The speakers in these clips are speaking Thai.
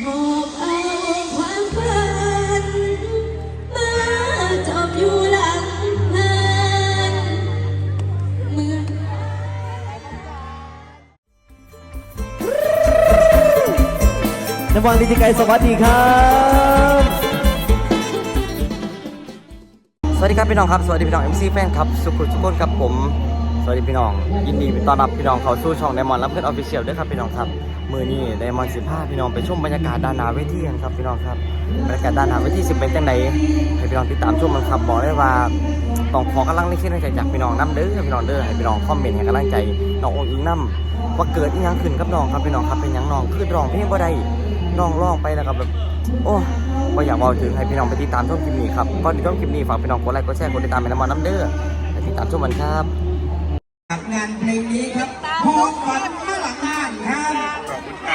หอบเอาความฝันมาจอบอยู่หลังหันเมื่อนวังดิจิไกสวัสดีครับ สวัสดีครับพี่น้องครับ สวัสดีพี่น้อง MC แฟนครับ สุขุมทุกคนครับผม สวัสดีพี่น้อง ยินดีต้อนรับพี่น้องเข้าสู่ช่องไดมอนรับเพื่อนออฟฟิเชียลด้วยครับพี่น้องครับ มือนี้ไดมอนด์สิบห้าพี่น้องไปชมบรรยากาศด้านหน้าเวทีกันครับพี่น้องครับบรรยากาศด้านหน้าเวทีสิเป็นจังไดให้พี่น้องติดตามชมมันครับบอกได้ว่าต้องขอกำลังใจให้จากพี่น้องน้ำเด้อพี่น้องเด้อให้พี่น้องคอมเมนต์ให้กำลังใจน้ององค์อิงน้ำว่าเกิดยังขึ้นกับน้องครับพี่น้องครับเป็นยังน้องคือร้องเพลงบ่ได้น้องร้องไปแล้วก็แบบโอ้ก็อยากบอกถึงให้พี่น้องไปติดตามชมคลิปนี้ครับก่อนที่ชมคลิปนี้ฝากพี่น้องกดไลค์กดแชร์กดติดตามเป็นน้ำมันน้ำเด้อไปติดตามชมมันครับงานเพลงนี้ครับหอบฝันมาหลังงานครับ Yeah.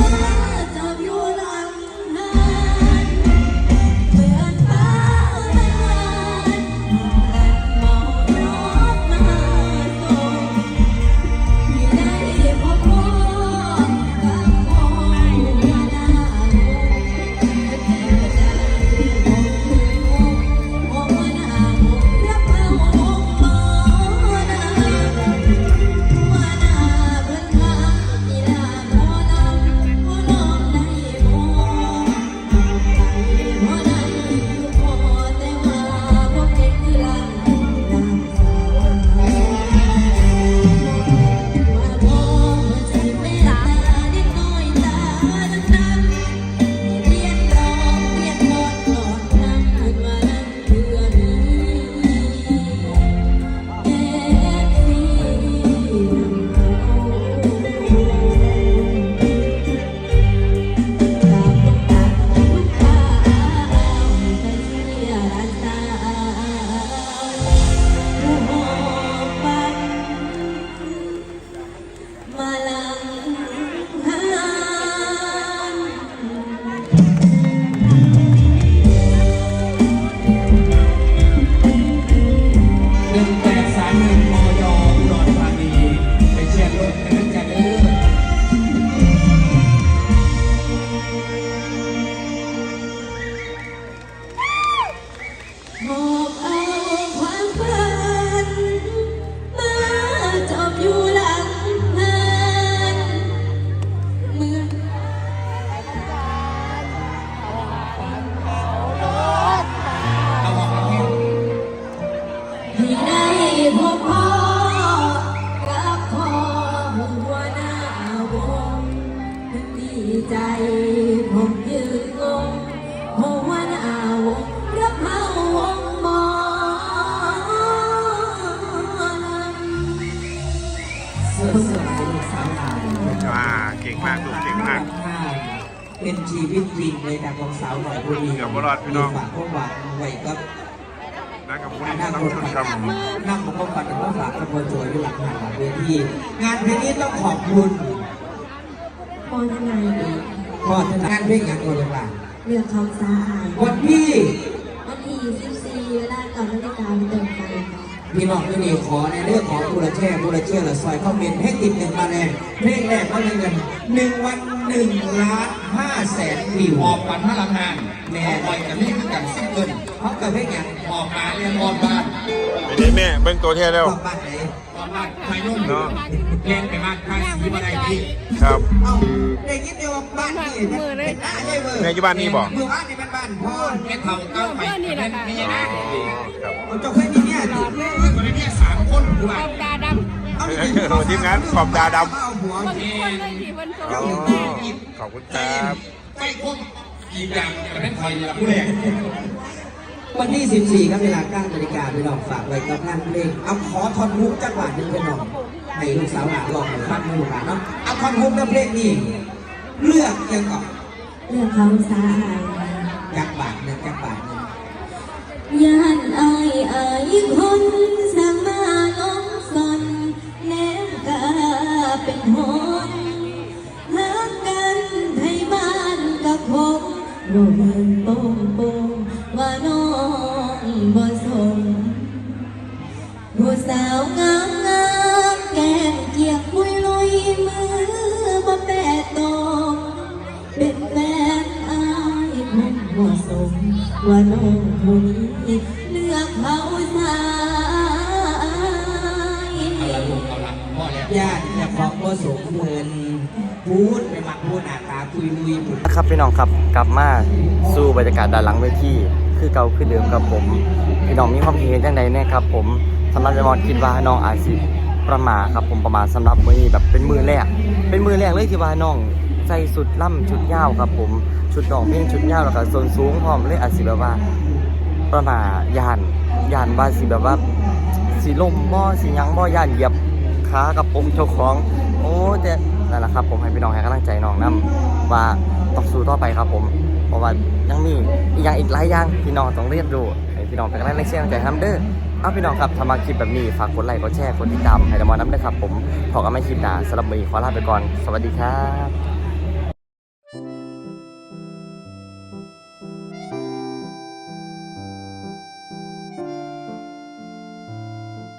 ริ่ม ใจผมยืนงงเพราะว่าหนาวรับเฮาวงหมอลำเสื้อสมัยสาวหลานอ่าเก่งมากลูกเก่งมาก เป็นชีวิตจริงเลยแต่ของสาวหน่อยบุรีเกือบบ่รอดพี่น้อง ฝากข้อหวังไว้กับนักกับผู้นี้ต้องชนครับนั่งของข้อฝันของฝากขบวนโจยอยู่หลังหานเวทีงานเพลงนี้ต้องขอบคุณ พอยังไงดีพ่อทนานเพลงงานโจยหลังเรื่องเขาสาหายวันที่วันที่14เวลาก่อนนาฬิกาเป็นต้นไปค่ะพี่น้องที่นี่ขอในเรื่องของบูรแช่บูรเช่ละซอยคอมเมนต์ให้ติดหนึ่งมาแรงเพลงแรกเขาได้เงินหนึ่งวันหนึ่งล้านห้าแสนวิวออกปันพลังงานแม่ออกไปกับนี่คือกันซิงเกิลเขากับเพลงอย่างออกมาเรียนออนบ้านเดี๋ยวนี้แม่เบิ้งตัวเท่แล้วบอกบ้านไหนออน บ้านไทยนุ่มเนาะเรียนไปบ้านภาษีมาได้ดีครับเอ้าได้ยินเดียวว่าบ้านนี่เป็นหน้าได้เว้ยแม่อยู่บ้านนี่บ่เมื่อวานนี่เป็นบ้านพ่อแค่เท่าเก้าไปเป็นไม่ใช่นะครับเอาเจ้าเคยมีเนี่ยดิคนนี้สามคนดูว่าตาดเอาเออทีมงานขอบตาดเอาหัวำคนคนเลยที่คนโตำอ๋อขอบคุณครับไฟคมอีกอย่างจะเป็นคอยละผู้แรก วันที่ 14 ครับเวลา9นาฬิกาไปลองฝากไว้กับงานเพลงเอาขอทอนฮุกจังหวะหนึ่งไปลองให้ลูกสาวหลานลองหน่อยครับให้ลูกหลานเนาะเอาทอนฮุกในเพลงนี้เลือกยังก่อนเรื่องเขาสาหายจักบาทนึ่งจักบาทนึ่งย่านอายอายคนสั่งมาลงสนแนมกาเป็นหงหักกันไทยบ้านกับผมบ่เห็นโป่งโป่ง ว่าน้องบ่สมผู้สาวงามงามแก้มเกียกมุยลุยมือบ่แปะตรงเป็นแฟนอายคงเหมาะสมว่าน้องคนนี้เลือกเขาสายเอาละลูกเอาละพ่อแล้วญาติจะขอบ่สมเงินพูดไปมักพูดหน้าตาคุยลุยครับพี่น้องครับกลับมาสู่บรรยากาศด้านหลังเวที คือเก่าคือเดิมครับผมพี่น้องมีความคิดเห็นจังใดแน่ครับผมสำหรับจะมอนคิดว่าน้องอาจสิประมาครับผมประมาณสำหรับมือนี้แบบเป็นมือแรก เป็นมือแรกเลยที่ว่าน้องใส่สุดล่ำชุดยาวครับผมชุดดองเพลงชุดยาวแล้วก็ส่วนสูงพร้อมเลยอาจสิแบบว่าประมาทยานยานว่าสิแบบว่าสีลมบ่สียังบ่ยานเหยียบขากับผมเจ้าของ โอ้แต่นั่นแหละครับ ผมให้พี่น้องให้กำลังใจน้องนํว่าต้องสู้ต่อไปครับผม เพราะว่ายังมีอีกอย่างอีกหลายอย่างพี่น้องต้องเรียนรู้ให้พี่น้องเป็นกำลังใจให้ใจทำเด้อเอาพี่น้องครับทำมาคลิปแบบนี้ฝากกดไลค์กดแชร์กดติดตามให้ดมอน้ำด้วยครับผมขอกันไม่คลิปหน้าสำหรับมือขอลาไปก่อน สวัสดีครับ